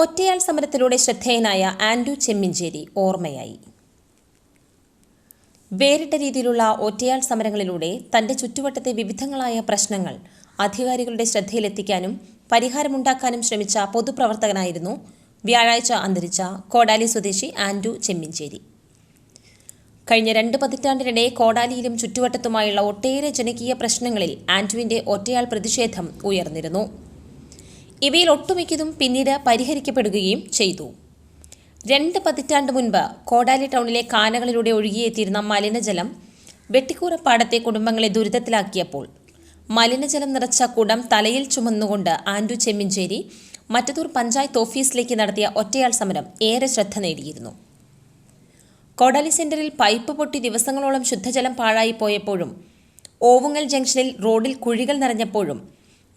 ഒറ്റയാൾ സമരത്തിലൂടെ ശ്രദ്ധേയനായ ആൻഡു ചെമ്മിഞ്ചേരി ഓർമ്മയായി. വേറിട്ട രീതിയിലുള്ള ഒറ്റയാൾ സമരങ്ങളിലൂടെ തന്റെ ചുറ്റുവട്ടത്തെ വിവിധങ്ങളായ പ്രശ്നങ്ങൾ അധികാരികളുടെ ശ്രദ്ധയിലെത്തിക്കാനും പരിഹാരമുണ്ടാക്കാനും ശ്രമിച്ച പൊതുപ്രവർത്തകനായിരുന്നു വ്യാഴാഴ്ച അന്തരിച്ച കോടാലി സ്വദേശി ആൻഡു ചെമ്മിഞ്ചേരി. കഴിഞ്ഞ രണ്ട് പതിറ്റാണ്ടിനിടെ കോടാലിയിലും ചുറ്റുവട്ടത്തുമായുള്ള ഒട്ടേറെ ജനകീയ പ്രശ്നങ്ങളിൽ ആൻഡുവിന്റെ ഒറ്റയാൾ പ്രതിഷേധം ഉയർന്നിരുന്നു. ഇവയിൽ ഒട്ടുമിക്കതും പിന്നീട് പരിഹരിക്കപ്പെടുകയും ചെയ്തു. രണ്ട് പതിറ്റാണ്ട് മുൻപ് കോടാലി ടൗണിലെ കാനകളിലൂടെ ഒഴുകിയെത്തിയിരുന്ന മലിനജലം വെട്ടിക്കൂറപ്പാടത്തെ കുടുംബങ്ങളെ ദുരിതത്തിലാക്കിയപ്പോൾ മലിനജലം നിറച്ച കുടം തലയിൽ ചുമന്നുകൊണ്ട് ആൻഡു ചെമ്മിഞ്ചേരി മറ്റത്തൂർ പഞ്ചായത്ത് ഓഫീസിലേക്ക് നടത്തിയ ഒറ്റയാൾ സമരം ഏറെ ശ്രദ്ധ നേടിയിരുന്നു. കോടാലി സെന്ററിൽ പൈപ്പ് പൊട്ടി ദിവസങ്ങളോളം ശുദ്ധജലം പാഴായി പോയപ്പോഴും ഓവുങ്ങൽ ജംഗ്ഷനിൽ റോഡിൽ കുഴികൾ നിറഞ്ഞപ്പോഴും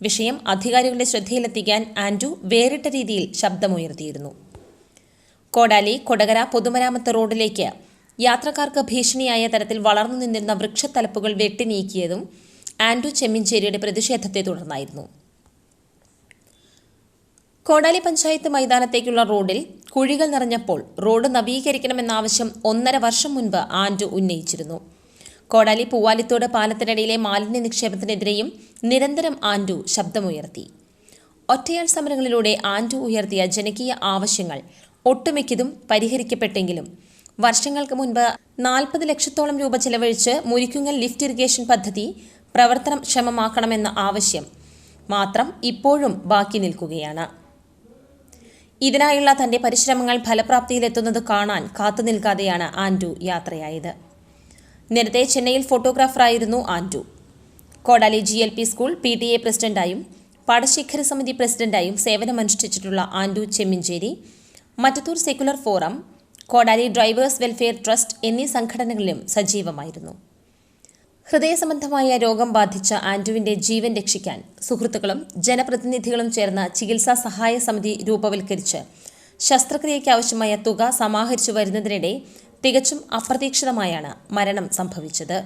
വിഷയം അധികാരികളുടെ ശ്രദ്ധയിലെത്തിക്കാൻ ആൻഡു വേറിട്ട രീതിയിൽ ശബ്ദമുയർത്തിയിരുന്നു. കോടാലി കൊടകര പൊതുമരാമത്ത് റോഡിലേക്ക് യാത്രക്കാർക്ക് ഭീഷണിയായ തരത്തിൽ വളർന്നു നിന്നിരുന്ന വൃക്ഷത്തലപ്പുകൾ വെട്ടിനീക്കിയതും ആൻഡു ചെമ്മിഞ്ചേരിയുടെ പ്രതിഷേധത്തെ തുടർന്നായിരുന്നു. കോടാലി പഞ്ചായത്ത് മൈതാനത്തേക്കുള്ള റോഡിൽ കുഴികൾ നിറഞ്ഞപ്പോൾ റോഡ് നവീകരിക്കണമെന്ന ആവശ്യം ഒന്നര വർഷം മുൻപ് ആൻഡു ഉന്നയിച്ചിരുന്നു. കോടാലി പൂവാലിത്തോട് പാലത്തിനടിയിലെ മാലിന്യ നിക്ഷേപത്തിനെതിരെയും നിരന്തരം ആൻഡു ശബ്ദമുയർത്തി. ഒറ്റയാൾ സമരങ്ങളിലൂടെ ആൻഡു ഉയർത്തിയ ജനകീയ ആവശ്യങ്ങൾ ഒട്ടുമിക്കതും പരിഹരിക്കപ്പെട്ടെങ്കിലും വർഷങ്ങൾക്ക് മുൻപ് നാൽപ്പത് ലക്ഷത്തോളം രൂപ ചെലവഴിച്ച് മുരിക്കുങ്ങൽ ലിഫ്റ്റ് ഇറിഗേഷൻ പദ്ധതി പ്രവർത്തനക്ഷമമാക്കണമെന്ന ആവശ്യം മാത്രം ഇപ്പോഴും ബാക്കി നിൽക്കുകയാണ്. ഇതിനായുള്ള തന്റെ പരിശ്രമങ്ങൾ ഫലപ്രാപ്തിയിലെത്തുന്നത് കാണാൻ കാത്തുനിൽക്കാതെയാണ് ആൻഡു യാത്രയായത്. നേരത്തെ ചെന്നൈയിൽ ഫോട്ടോഗ്രാഫറായിരുന്നു Andu Kodali G L P school P T A പ്രസിഡന്റായും പാടശേഖര സമിതി പ്രസിഡന്റായും സേവനമനുഷ്ഠിച്ചിട്ടുള്ള Andu Chemmincheri Mattathur secular forum Kodali drivers welfare trust എന്നീ സംഘടനകളിലും സജീവമായിരുന്നു. ഹൃദയസംബന്ധമായ രോഗം ബാധിച്ച ആൻഡുവിന്റെ ജീവൻ രക്ഷിക്കാൻ സുഹൃത്തുക്കളും ജനപ്രതിനിധികളും ചേർന്ന ചികിത്സാ സഹായ സമിതി രൂപവൽക്കരിച്ച് ശസ്ത്രക്രിയയ്ക്ക് ആവശ്യമായ തുക സമാഹരിച്ചു വരുന്നതിനിടെ തികച്ചും അപ്രതീക്ഷിതമായാണ് മരണം സംഭവിച്ചത്